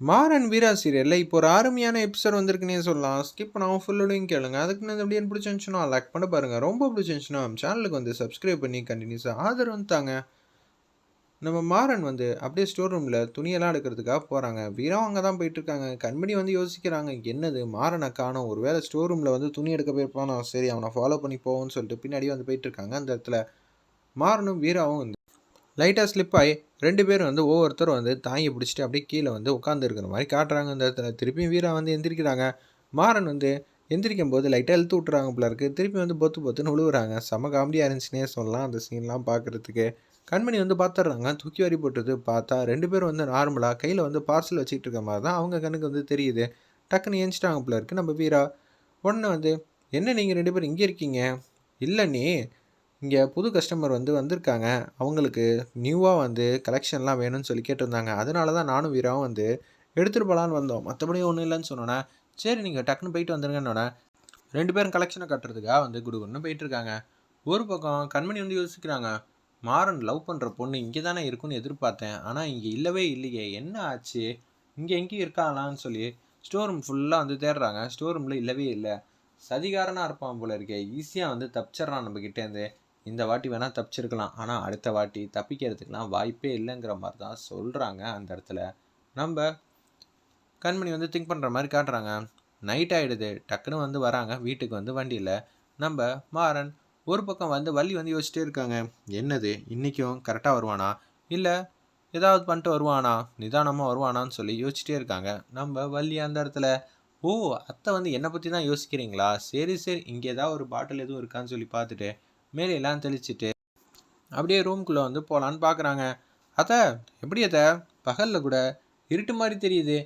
மாறன் வீரா சீரியலில் இப்போ ஒரு அருமையான எபிசோட் வந்திருக்குன்னே சொல்லலாம். ஸ்கிப் பண்ணாமல் ஃபுல்லோடையும் கேளுங்க. அதுக்கு நான் எப்படி பிடிச்சிருந்துச்சுன்னா லைக் பண்ண பாருங்கள் ரொம்ப பிடிச்சிருந்துச்சுன்னா சேனலுக்கு வந்து சப்ஸ்கிரைப் பண்ணி கண்டினியூஸாக ஆதரவு வந்து தாங்க. நம்ம மாறன் வந்து அப்படியே ஸ்டோர் ரூமில் துணியெல்லாம் எடுக்கிறதுக்காக போகிறாங்க வீரம் அங்கே தான் போயிட்டுருக்காங்க. கண்மணி வந்து யோசிக்கிறாங்க என்னது மாறனை காணோம். ஒரு வேளை ஸ்டோர் ரூமில் வந்து துணி எடுக்க போயிருப்பானோ? சரி அவனை ஃபாலோ பண்ணி போவோம்னு சொல்லிட்டு பின்னாடியே வந்து போயிட்டுருக்காங்க. அந்த இடத்துல மாறனும் வீராவும் வந்து லைட்டாக ஸ்லிப் ஆகி ரெண்டு பேரும் வந்து ஒவ்வொருத்தரும் வந்து தாங்கி பிடிச்சிட்டு அப்படியே கீழே வந்து உட்காந்துருக்கிற மாதிரி காட்டுறாங்க அந்த இடத்துல. திருப்பியும் வீரா வந்து எந்திரிக்கிறாங்க. மாறன் வந்து எந்திரிக்கும் போது லைட்டாக இழுத்து விட்டுறாங்க போல இருக்கு. திருப்பி வந்து பொத்து பொத்துன்னு விழுவுறாங்க செம காமெடியாக இருந்துச்சுன்னே சொல்லலாம் அந்த சீன்லாம் பார்க்குறதுக்கு கண்மணி வந்து பார்த்துட்றாங்க தூக்கி வாரி போட்டது பார்த்தா ரெண்டு பேரும் வந்து நார்மலாக கையில் வந்து பார்சல் வச்சுக்கிட்டு இருக்க மாதிரி தான் அவங்க கண்ணுக்கு வந்து தெரியுது. டக்குன்னு ஏஞ்சிட்டாங்க போல இருக்குது நம்ம வீரா. உடனே வந்து என்ன நீங்கள் ரெண்டு பேரும் இங்கே இருக்கீங்க? இல்லை நீ. இங்கே புது கஸ்டமர் வந்து வந்திருக்காங்க. அவங்களுக்கு நியூவாக வந்து கலெக்ஷன்லாம் வேணும்னு சொல்லி கேட்டிருந்தாங்க. அதனால தான் நானும் வீராவும் வந்து எடுத்துகிட்டு போகலான்னு வந்தோம். மற்றபடி ஒன்றும் இல்லைன்னு சொன்னோன்னே சரி நீங்கள் டக்குன்னு போயிட்டு வந்துருங்கன்னொன்னே ரெண்டு பேரும் கலெக்ஷனை கட்டுறதுக்காக வந்து குடுகுன்னு போயிட்டுருக்காங்க. ஒரு பக்கம் கண்மணி வந்து யோசிக்கிறாங்க மாறன் லவ் பண்ணுற பொண்ணு இங்கே தானே இருக்குன்னு எதிர்பார்த்தேன். ஆனால் இங்கே இல்லவே இல்லையே என்ன ஆச்சு? இங்கே எங்கேயும் இருக்காங்களான்னு சொல்லி ஸ்டோர் ரூம் ஃபுல்லாக வந்து தேடுறாங்க. ஸ்டோர் ரூமில் இல்லவே இல்லை. சதிகாரனாக இருப்பான் போல இருக்கே ஈஸியாக வந்து தப்பிச்சிட்றான் நம்ம கிட்டேருந்து இந்த வாட்டி வேணால் தப்பிச்சிருக்கலாம். ஆனால் அடுத்த வாட்டி தப்பிக்கிறதுக்கெலாம் வாய்ப்பே இல்லைங்கிற மாதிரி தான் சொல்கிறாங்க அந்த இடத்துல. நம்ம கண்மணி வந்து திங்க் பண்ணுற மாதிரி காட்டுறாங்க. நைட் ஆகிடுது டக்குன்னு வந்து வராங்க. வீட்டுக்கு வந்து வண்டியில். நம்ம மாறன் ஒரு பக்கம் வந்து வள்ளி வந்து யோசிச்சிட்டே இருக்காங்க. என்னது? இன்றைக்கும் கரெக்டாக வருவானா? இல்லை ஏதாவது பண்ணிட்டு வருவானா? நிதானமாக வருவானான்னு சொல்லி யோசிச்சிட்டே இருக்காங்க. நம்ம வள்ளி அந்த இடத்துல ஓ அத்தை வந்து என்னை பற்றி தான் யோசிக்கிறீங்களா? சரி சரி. இங்கே ஏதாவது ஒரு பாட்டில் எதுவும் இருக்கான்னு சொல்லி பார்த்துட்டு மேலையெல்லாம் தெளிச்சிட்டு அப்படியே ரூம்குள்ளே வந்து போகலான்னு பார்க்குறாங்க அத்தை எப்படி அத்தை? பகலில் கூட இருட்டு மாதிரி தெரியுது.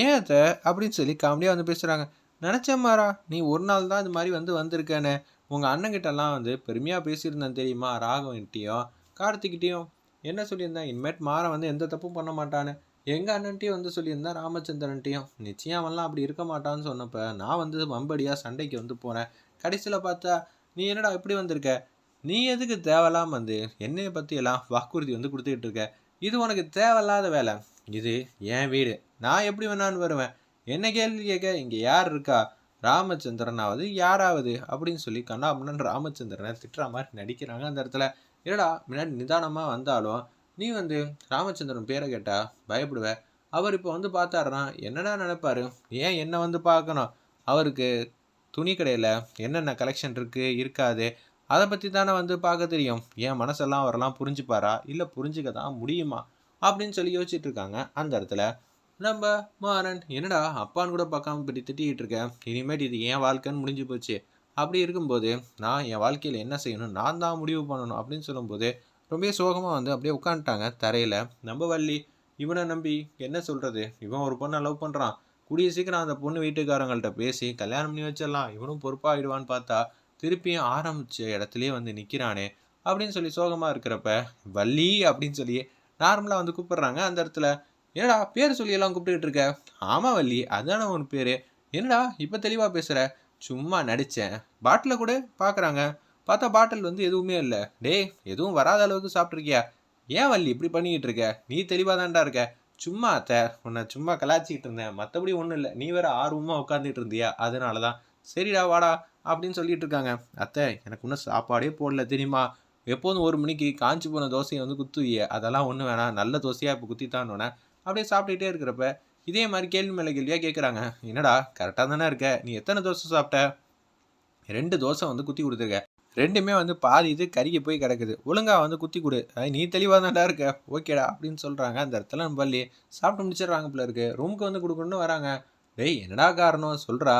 ஏன் அத்தை? அப்படின்னு சொல்லி காமெடியாக வந்து பேசுகிறாங்க நினச்சேன் மாறா நீ ஒரு நாள் தான் இது மாதிரி வந்து வந்திருக்கேன்னு. உங்கள் அண்ணங்கிட்டலாம் வந்து பெருமையாக பேசியிருந்தேன் தெரியுமா? ராகவன்கிட்டையும் கார்த்திக்கிட்டேயும். என்ன சொல்லியிருந்தேன்? இனிமேட் மாற வந்து எந்த தப்பும் பண்ண மாட்டான்னு. எங்கள் அண்ணன்ட்டையும் வந்து சொல்லியிருந்தேன் ராமச்சந்திரன்ட்டையும் நிச்சயம் அவன்லாம் அப்படி இருக்க மாட்டான்னு சொன்னப்போ நான் வந்து மம்படியாக சண்டைக்கு வந்து போனேன் கடைசியில் பார்த்தா நீ என்னடா இப்படி வந்திருக்க? நீ எதுக்கு தேவையில்லாம வந்து என்னைய பற்றியெல்லாம் வாக்குறுதி வந்து கொடுத்துக்கிட்டு இருக்க? இது உனக்கு தேவையில்லாத வேலை. இது என் வீடு. நான் எப்படி வேணான்னு வருவேன். என்ன கேள்வி கேட்க? இங்கே யார் இருக்கா? ராமச்சந்திரனாவது யாராவது? அப்படின்னு சொல்லி கண்ணாபுண்ணன் ராமச்சந்திரனை திட்டுற மாதிரி நடிக்கிறாங்க அந்த இடத்துல. இல்லடா முன்னாடி நிதானமாக வந்தாலும் நீ வந்து ராமச்சந்திரன் பேரை கேட்டா பயப்படுவ? அவர் இப்போ வந்து பார்த்தாருனா என்னடா நினைப்பாரு? ஏன் என்னை வந்து பார்க்கணும்? அவருக்கு துணி கடையில் என்னென்ன கலெக்ஷன் இருக்குது இருக்காது? அதை பற்றி தானே வந்து பார்க்க தெரியும். என் மனசெல்லாம் அவரெல்லாம் புரிஞ்சுப்பாரா? இல்லை புரிஞ்சுக்க தான் முடியுமா? அப்படின்னு சொல்லி யோசிச்சுட்டு இருக்காங்க. அந்த இடத்துல நம்ம மாறன் என்னடா அப்பான்னு கூட பார்க்காம இப்படி திட்டிக்கிட்டு இருக்கேன் இனிமேட்டு இது என் வாழ்க்கைன்னு முடிஞ்சு போச்சு. அப்படி இருக்கும்போது நான் என் வாழ்க்கையில் என்ன செய்யணும்? நான் தான் முடிவு பண்ணணும் அப்படின்னு சொல்லும்போது ரொம்ப சோகமாக வந்து அப்படியே உட்காந்துட்டாங்க தரையில். நம்ம வள்ளி இவனை நம்பி என்ன சொல்கிறது இவன் ஒரு பொண்ணை லவ் பண்ணுறான் கூடிய சீக்கிரம் அந்த பொண்ணு வீட்டுக்காரங்கள்ட்ட பேசி கல்யாணம் பண்ணி வச்சிடலாம். இவனும் பொறுப்பாகிடுவான்னு பார்த்தா திருப்பியும் ஆரம்பித்த இடத்துலையே வந்து நிற்கிறானே அப்படின்னு சொல்லி சோகமாக இருக்கிறப்ப வள்ளி அப்படின்னு சொல்லி நார்மலாக வந்து கூப்பிட்றாங்க. அந்த இடத்துல என்னடா பேர் சொல்லி எல்லாம் கூப்பிட்டுக்கிட்டு இருக்க? ஆமாம் வள்ளி அதான உன் பேர். என்னடா இப்போ தெளிவாக பேசுகிற சும்மா நடித்தேன் பாட்டிலை கூட பார்க்குறாங்க பார்த்தா பாட்டில் வந்து எதுவுமே இல்லை. டேய் எதுவும் வராத அளவுக்கு சாப்பிட்ருக்கியா ஏன் வள்ளி இப்படி பண்ணிக்கிட்டு இருக்க? நீ தெளிவாக தான்டா இருக்க. சும்மா அத்தை உன்னை சும்மா கலாச்சிக்கிட்டு இருந்தேன். மற்றபடி ஒன்றும் இல்லை. நீ வேற ஆர்வமாக உட்காந்துட்டு இருந்தியா? அதனால தான் சரிடா வாடா. அப்படின்னு சொல்லிட்டு இருக்காங்க அத்தை எனக்கு இன்னும் சாப்பாடே போடல தெரியுமா? எப்போதும் ஒரு மணிக்கு காஞ்சி போன தோசையை வந்து குத்துவிய. அதெல்லாம் ஒன்றும் வேணாம். நல்ல தோசையாக இப்போ குத்தித்தானோன்னே அப்படியே சாப்பிட்டுட்டே இருக்கிறப்ப இதே மாதிரி கேள்வி மேலே கேள்வியாக கேட்குறாங்க என்னடா கரெக்டாக தானே இருக்க? நீ எத்தனை தோசை சாப்பிட்ட? ரெண்டு தோசை வந்து குத்தி கொடுத்துருக்க. ரெண்டுமே வந்து பாதி இது கருகி போய் கிடக்குது. ஒழுங்கா வந்து குத்தி கொடு. நீ தெளிவாக தான்டா இருக்க. ஓகேடா அப்படின்னு சொல்கிறாங்க அந்த இடத்துல பள்ளி சாப்பிட்டு முடிச்சிடுறாங்க பிள்ளை இருக்கு. ரூமுக்கு வந்து கொடுக்கணும்னு வராங்க. டேய் என்னடா காரணம்? சொல்கிறா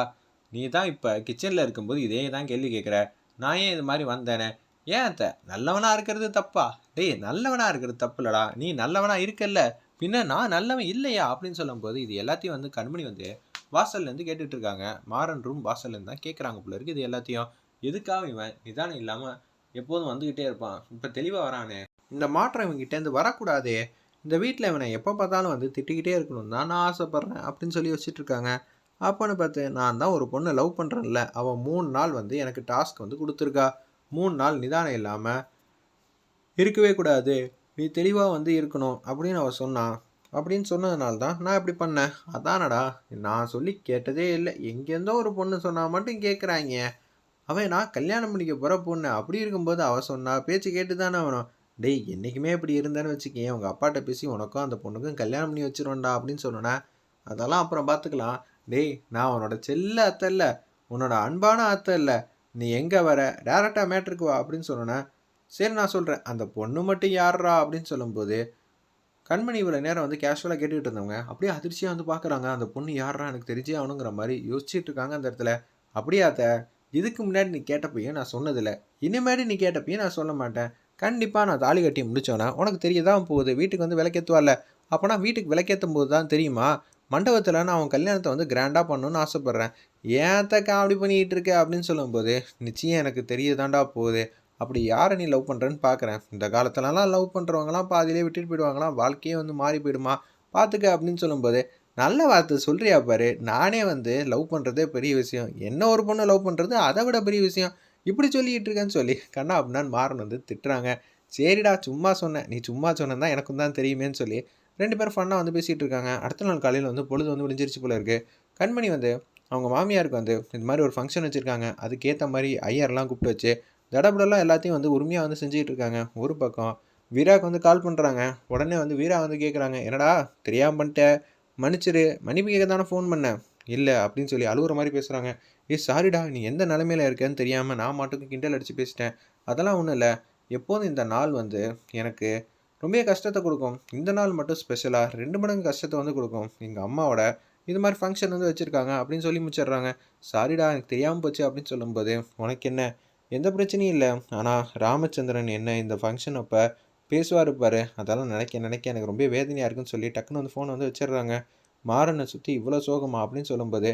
நீ தான் இப்போ கிச்சனில் இருக்கும்போது இதே தான் கேள்வி கேட்குற நான் ஏன் இது மாதிரி வந்தேனே? ஏன் அத்தை? நல்லவனாக இருக்கிறது தப்பா? டேய் நல்லவனாக இருக்கிறது தப்பு இல்லடா நீ நல்லவனாக இருக்கல்ல. பின்ன நான் நல்லவன் இல்லையா? அப்படின்னு சொல்லும்போது இது எல்லாத்தையும் வந்து கண்மணி வந்து வாசல்லேருந்து கேட்டுட்டு இருக்காங்க. மாறன் ரூம் வாசல்லேருந்து தான் கேட்குறாங்க போல இருக்குது இது எல்லாத்தையும். எதுக்காக இவன் நிதானம் இல்லாமல் எப்போதும் வந்துக்கிட்டே இருப்பான்? இப்போ தெளிவாக வரானே. இந்த மாற்றம் இவங்கிட்டேருந்து வரக்கூடாதே. இந்த வீட்டில் இவனை எப்போ பார்த்தாலும் வந்து திட்டிக்கிட்டே இருக்கணும் தான் நான் ஆசைப்பட்றேன் அப்படின்னு சொல்லி வச்சுட்டு இருக்காங்க. அப்போன்னு பார்த்து நான் தான் ஒரு பொண்ணை லவ் பண்ணுறேன்ல அவன் மூணு நாள் வந்து எனக்கு டாஸ்க் வந்து கொடுத்துருக்கா. மூணு நாள் நிதானம் இல்லாமல் இருக்கவே கூடாது. நீ தெளிவாக வந்து இருக்கணும். அப்படின்னு அவள் சொன்னான் அப்படின்னு சொன்னதுனால தான் நான் இப்படி பண்ணேன். அதானடா நான் சொல்லி கேட்டதே இல்லை. எங்கேருந்தோ ஒரு பொண்ணு சொன்னால் மட்டும் கேட்குறாங்க அவன் நான் கல்யாணம் பண்ணிக்க போகிற பொண்ணு. அப்படி இருக்கும்போது அவன் சொன்னா பேச்சு கேட்டு தானே அவனும் டேய் என்றைக்குமே இப்படி இருந்தேன்னு வச்சுக்கேன் உங்கள் அப்பாட்ட பேசி உனக்கும் அந்த பொண்ணுக்கும் கல்யாணம் பண்ணி வச்சிருவேன்டா. அப்படின்னு சொன்னேன். அதெல்லாம் அப்புறம் பார்த்துக்கலாம். டேய் நான் உன்னோட செல்ல அத்தை இல்லை. உன்னோட அன்பான அத்தை இல்லை. நீ எங்கே வர? டேரெக்டாக மேட்ருக்கு வா அப்படின்னு சொன்னேன் சரி நான் சொல்கிறேன் அந்த பொண்ணு மட்டும் யாரா அப்படின்னு சொல்லும்போது கண்மணி இவ்வளோ நேரம் வந்து கேஷுவலாக கேட்டுக்கிட்டு இருந்தவங்க அப்படியே அதிர்ச்சியாக வந்து பார்க்குறாங்க. அந்த பொண்ணு யாரா எனக்கு தெரிஞ்சே ஆகணுங்கிற மாதிரி யோசிச்சுட்டு இருக்காங்க அந்த இடத்துல. அப்படியே அத்தை? இதுக்கு முன்னாடி நீ கேட்டப்பையும் நான் சொன்னதில்ல. இனிமேடி நீ கேட்டப்பையும் நான் சொல்ல மாட்டேன். கண்டிப்பாக நான் தாலி கட்டி முடித்தோன்னே உனக்கு தெரியதான் போகுது? வீட்டுக்கு வந்து விளக்கேற்றுவார்ல அப்போனா வீட்டுக்கு விளக்கேற்றும் போது தான் தெரியுமா? மண்டபத்தில் நான் அவன் கல்யாணத்தை வந்து கிராண்டாக பண்ணணும்னு ஆசைப்பட்றேன். ஏத்த அப்படி பண்ணிக்கிட்டு இருக்க அப்படின்னு சொல்லும்போது நிச்சயம் எனக்கு தெரியதாண்டா போகுது? அப்படி யாரை நீ லவ் பண்ணுறேன்னு பார்க்குறேன் இந்த காலத்துலலாம் லவ் பண்ணுறவங்களாம் பாதியிலே விட்டுட்டு போயிடுவாங்களாம் வாழ்க்கையே வந்து மாறி போயிடுமா? பார்த்துக்க அப்படின்னு சொல்லும்போது நல்ல வார்த்தை சொல்கிறியா பாரு. நானே வந்து லவ் பண்ணுறதே பெரிய விஷயம். என்ன ஒரு பொண்ணு லவ் பண்ணுறது அதை விட பெரிய விஷயம். இப்படி சொல்லிக்கிட்டு இருக்கேன்னு சொல்லி கண்ணா அப்படின்னா மாறன் வந்து திட்டுறாங்க. சரிடா சும்மா சொன்னேன். நீ சும்மா சொன்னதான் எனக்கும் தான் தெரியுமேன்னு சொல்லி ரெண்டு பேரும் ஃபன்னாக வந்து பேசிகிட்டு இருக்காங்க அடுத்த நாள் காலையில் வந்து பொழுது வந்து விழிஞ்சிருச்சு போல இருக்குது கண்மணி வந்து அவங்க மாமியாருக்கு வந்து இந்த மாதிரி ஒரு ஃபங்க்ஷன் வச்சுருக்காங்க. அதுக்கேற்ற மாதிரி ஐயர்லாம் கூப்பிட்டு வச்சு தடபுடலாம் எல்லாத்தையும் வந்து உரிமையாக வந்து செஞ்சுக்கிட்டு இருக்காங்க ஒரு பக்கம் வீராக்கு வந்து கால் பண்ணுறாங்க உடனே வந்து வீரா வந்து கேட்குறாங்க என்னடா தெரியாமல் பண்ணிட்டேன் மன்னிச்சிரு. மன்னிப்பு கேட்க தானே ஃபோன் பண்ணேன் இல்லை அப்படின்னு சொல்லி அழுகுற மாதிரி பேசுகிறாங்க ஏ சாரிடா நீ எந்த நிலமையில இருக்கேன்னு தெரியாமல் நான் மாட்டுக்கும் கிண்டல் அடித்து பேசிட்டேன். அதெல்லாம் ஒன்றும் இல்லை. எப்போதும் இந்த நாள் வந்து எனக்கு ரொம்ப கஷ்டத்தை கொடுக்கும். இந்த நாள் மட்டும் ஸ்பெஷலாக ரெண்டு மடங்கு கஷ்டத்தை வந்து கொடுக்கும். எங்கள் அம்மாவோட இது மாதிரி ஃபங்க்ஷன் வந்து வச்சுருக்காங்க அப்படின்னு சொல்லி முடிச்சிடுறாங்க. சாரிடா எனக்கு தெரியாமல் போச்சு அப்படின்னு சொல்லும்போது உனக்கு என்ன? எந்த பிரச்சனையும் இல்லை. ஆனால் ராமச்சந்திரன் என்ன இந்த ஃபங்க்ஷன் அப்போ பேசுவார் பாரு. அதெல்லாம் நினைக்க நினைக்க எனக்கு ரொம்ப வேதனையாக இருக்குன்னு சொல்லி டக்குன்னு வந்து ஃபோனை வந்து வச்சிடுறாங்க. மாறனை சுற்றி இவ்வளோ சோகமா? அப்படின்னு சொல்லும்போது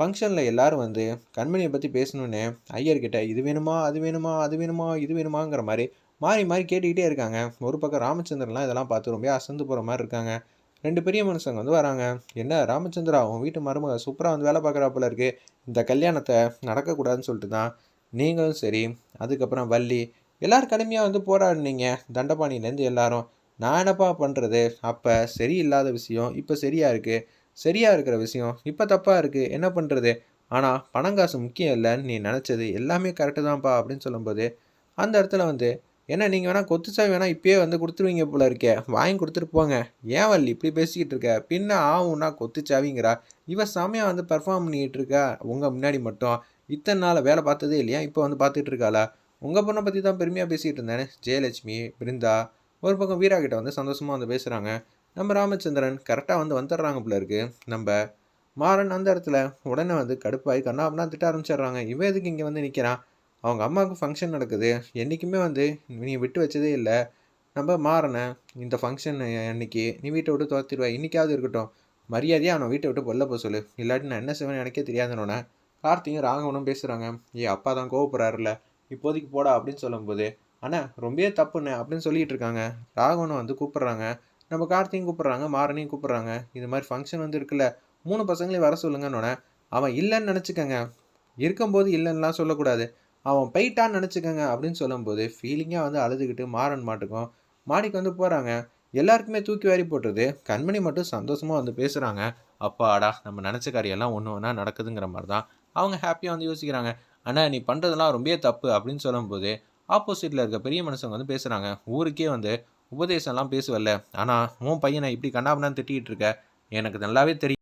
ஃபங்க்ஷனில் எல்லாரும் வந்து கண்மணியை பற்றி பேசணுன்னு ஐயர்கிட்ட இது வேணுமா அது வேணுமா அது வேணுமா இது வேணுமாங்கிற மாதிரி மாறி மாறி கேட்டுக்கிட்டே இருக்காங்க. ஒரு பக்கம் ராமச்சந்திரன்லாம் இதெல்லாம் பார்த்து ரொம்ப அசந்து போகிற மாதிரி இருக்காங்க. ரெண்டு பெரிய மனுஷங்க வந்து வராங்க. என்ன ராமச்சந்திரா உன் வீட்டு மருமக சூப்பராக வந்து வேலை பார்க்குறாப்புல இருக்குது இந்த கல்யாணத்தை நடக்கக்கூடாதுன்னு சொல்லிட்டு தான் நீங்களும் சரி அதுக்கப்புறம் வள்ளி எல்லோரும் கடுமையாக வந்து போராடினீங்க. தண்டபாணியிலேருந்து எல்லாரும் நான் என்னப்பா பண்ணுறது அப்போ சரியில்லாத விஷயம் இப்போ சரியாக இருக்குது சரியாக இருக்கிற விஷயம் இப்போ தப்பாக இருக்குது என்ன பண்ணுறது ஆனால் பணங்காசு முக்கியம் இல்லைன்னு நீ நினச்சது எல்லாமே கரெக்டு தான்ப்பா அப்படின்னு சொல்லும்போது அந்த இடத்துல வந்து ஏன்னா நீங்கள் வேணால் கொத்து சாவி வேணால் இப்பயே வந்து கொடுத்துருவீங்க போல இருக்கே. வாங்கி கொடுத்துட்டு போங்க. ஏன் வள்ளி இப்படி பேசிக்கிட்டு இருக்க? பின்ன ஆகும்னா கொத்து சாவிங்கிறா. இவ செமையாக வந்து பெர்ஃபார்ம் பண்ணிக்கிட்டு இருக்கா. உங்கள் முன்னாடி மட்டும். இத்தனை நாள் வேலை பார்த்ததே இல்லையா? இப்போ வந்து பார்த்துட்டு இருக்காளா? உங்கள் பொண்ணை பற்றி தான் பெருமையாக பேசிகிட்டு இருந்தேன். ஜெயலட்சுமி பிருந்தா ஒரு பக்கம் வீரா கிட்ட வந்து சந்தோஷமாக வந்து பேசுகிறாங்க நம்ம ராமச்சந்திரன் கரெக்டாக வந்து வந்துடுறாங்க போல இருக்கு. நம்ம மாறன் அந்த இடத்துல உடனே வந்து கடுப்பாகி கண்ணா அப்படின்னா திட்ட ஆரம்பிச்சிடுறாங்க. இவன் எதுக்கு இங்கே வந்து நிற்கிறான் அவங்க அம்மாவுக்கு ஃபங்க்ஷன் நடக்குது. என்றைக்குமே வந்து நீ விட்டு வச்சதே இல்லை. நம்ம மாறினேன் இந்த ஃபங்க்ஷன் அன்னைக்கு நீ வீட்டை விட்டு துரத்திடுவா. இன்றைக்காவது இருக்கட்டும். மரியாதையாக அவனை வீட்டை விட்டு வெளில போக சொல்லு. இல்லாட்டி நான் என்ன செய்வேன் எனக்கே தெரியாதனோடனே கார்த்தியும் ராகவனும் பேசுகிறாங்க ஏ அப்பா தான் கோவப்படுறாருல இப்போதைக்கு போடா அப்படின்னு சொல்லும்போது ஆனால் ரொம்பவே தப்புண்ணே அப்படின்னு சொல்லிட்டு இருக்காங்க. ராகவனும் வந்து கூப்பிட்றாங்க. நம்ம கார்த்தியும் கூப்பிட்றாங்க. மாறனையும் கூப்பிட்றாங்க. இது மாதிரி ஃபங்க்ஷன் வந்து இருக்குல்ல. மூணு பசங்களையும் வர சொல்லுங்கன்னொன்னே அவன் இல்லைன்னு நினச்சிக்கங்க. இருக்கும்போது இல்லைன்னுலாம் சொல்லக்கூடாது. அவன் போயிட்டான்னு நினச்சிக்கோங்க அப்படின்னு சொல்லும்போது ஃபீலிங்காக வந்து அழுதுகிட்டு மாறன் மாட்டுக்கும் மாடிக்கு வந்து போகிறாங்க எல்லாருக்குமே தூக்கி வாரி போட்டுருது. கண்மணி மட்டும் சந்தோஷமாக வந்து பேசுகிறாங்க அப்பாடா நம்ம நினச்ச காரியெல்லாம் ஒன்று ஒன்றா நடக்குதுங்கிற மாதிரி தான் அவங்க ஹாப்பியாக வந்து யோசிக்கிறாங்க. ஆனால் நீ பண்ணுறதெல்லாம் ரொம்பவே தப்பு அப்படின்னு சொல்லும்போது ஆப்போசிட்டில் இருக்க பெரிய மனுஷங்க வந்து பேசுகிறாங்க ஊருக்கே வந்து உபதேசம்லாம் பேசுவல்ல. ஆனால் உன் பையனை இப்படி கண்ணாபண்ணான்னு திட்டிகிட்டு இருக்க. எனக்கு நல்லாவே தெரியும்